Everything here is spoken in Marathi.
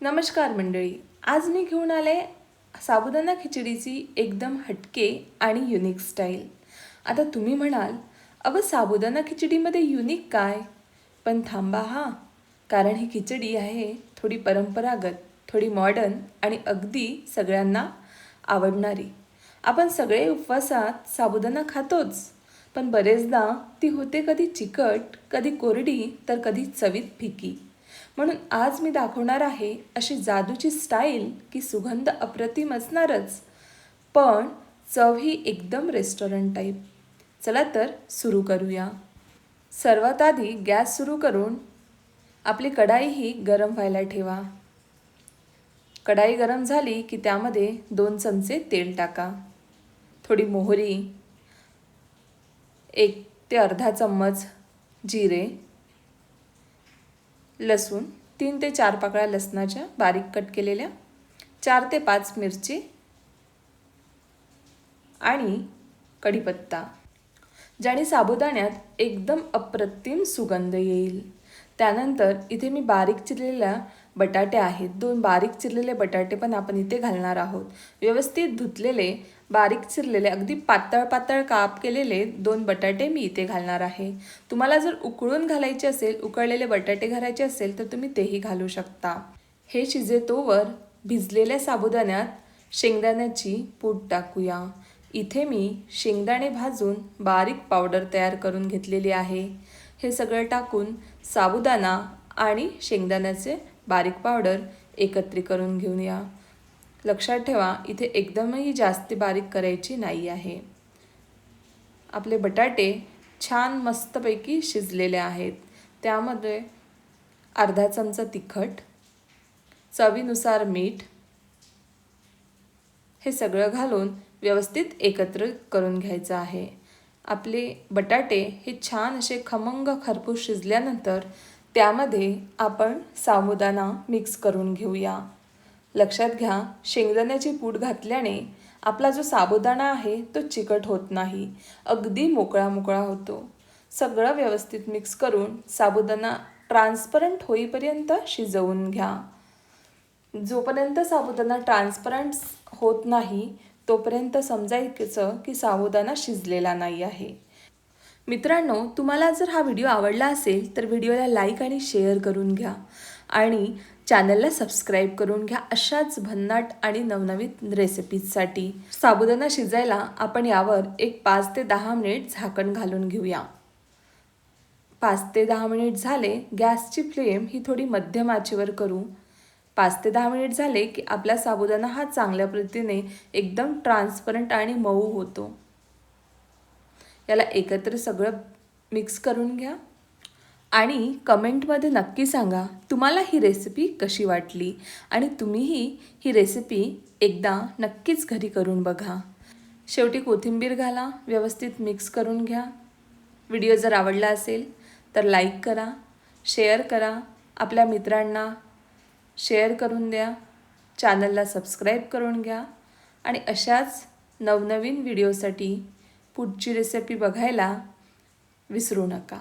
नमस्कार मंडळी. आज मी घेऊन आले साबुदाणा खिचडीची एकदम हटके आणि युनिक स्टाईल आता तुम्ही म्हणाल अगं साबुदाणा खिचडीमध्ये युनिक काय? पण थांबा हा. कारण ही खिचडी आहे थोडी परंपरागत थोडी मॉडर्न आणि अगदी सगळ्यांना आवडणारी. आपण सगळे उपवासात साबुदाणा खातोच पण बरेचदा ती होते कधी चिकट कधी कोरडी तर कधी चवीत फिकी. म्हणून आज मी दाखवणार आहे अशी जादूची स्टाईल की सुगंध अप्रतिम असणारच. पण चव ही एकदम रेस्टॉरंट टाईप चला तर सुरू करूया. सर्वात आधी गॅस सुरू करून आपली कढाई ही गरम व्हायला ठेवा. कढाई गरम झाली की त्यामध्ये दोन चमचे तेल टाका. थोडी मोहरी एक ते अर्धा चम्मच जिरे लसूण तीन ते चार पाकळ्या लसणाच्या बारीक कट केलेल्या चार ते पाच मिरची आणि कढीपत्ता ज्याने साबुदाण्यात एकदम अप्रतिम सुगंध येईल. त्यानंतर इथे मी बारीक चिरलेल्या बटाटे आहेत. दोन बारीक चिरलेले बटाटे पण आपण इथे घालणार आहोत. व्यवस्थित धुतलेले बारीक चिरलेले अगदी पातळ पातळ काप केलेले दोन बटाटे मी इथे घालणार आहे. तुम्हाला जर उकळून घालायचे असेल उकळलेले बटाटे घालायचे असेल तर तुम्ही तेही घालू शकता. हे शिजेतोवर भिजलेल्या साबुदाण्यात शेंगदाण्याची पूड टाकूया. इथे मी शेंगदाणे भाजून बारीक पावडर तयार करून घेतलेली आहे. हे सगळं टाकून साबुदाणा आणि शेंगदाण्याचे बारीक पावडर एकत्री करून घेऊन या. लक्षात ठेवा इथे एकदमही जास्ती बारीक करायची नाही आहे. आपले बटाटे छान मस्तपैकी शिजलेले आहेत. त्यामध्ये अर्धा चमचा तिखट चवीनुसार मीठ हे सगळं घालून व्यवस्थित एकत्र करून घ्यायचं आहे. आपले बटाटे हे छान असे खमंग खरपूस शिजल्यानंतर त्यामध्ये आपण साबुदाणा मिक्स करून घेऊया. लक्षात घ्या शेंगदाण्याची पूड घातल्याने आपला जो साबुदाणा आहे तो चिकट होत नाही अगदी मोकळा मोकळा होतो. सगळं व्यवस्थित मिक्स करून साबुदाणा ट्रान्सपरंट होईपर्यंत शिजवून घ्या. जोपर्यंत साबुदाणा ट्रान्सपरंट होत नाही तोपर्यंत समजायचं की साबुदाणा शिजलेला नाही आहे. मित्रांनो तुम्हाला जर हा व्हिडिओ आवडला असेल तर व्हिडिओला लाईक आणि शेअर करून घ्या. आणि चॅनलला सबस्क्राईब करून घ्या अशाच भन्नाट आणि नवनवीन रेसिपीजसाठी. साबुदाणा शिजायला आपण यावर एक पाच ते दहा मिनिट झाकण घालून घेऊया. पाच ते दहा मिनिट झाले गॅसची फ्लेम ही थोडी मध्यम आचेवर करू. पाच ते दहा मिनिट झाले की आपला साबुदाणा हा चांगल्या पद्धतीने एकदम ट्रान्सपरंट आणि मऊ होतो. याला एकत्र सगळं मिक्स करून घ्या. आणि कमेंटमध्ये नक्की सांगा तुम्हाला ही रेसिपी कशी वाटली? आणि तुम्हीही ही रेसिपी एकदा नक्कीच घरी करून बघा. शेवटी कोथिंबीर घाला व्यवस्थित मिक्स करून घ्या. व्हिडिओ जर आवडला असेल तर लाईक करा शेअर करा. आपल्या मित्रांना शेअर करून द्या चॅनलला सबस्क्राईब करून घ्या आणि अशाच नवनवीन व्हिडिओसाठी पुढची रेसिपी बघायला विसरू नका.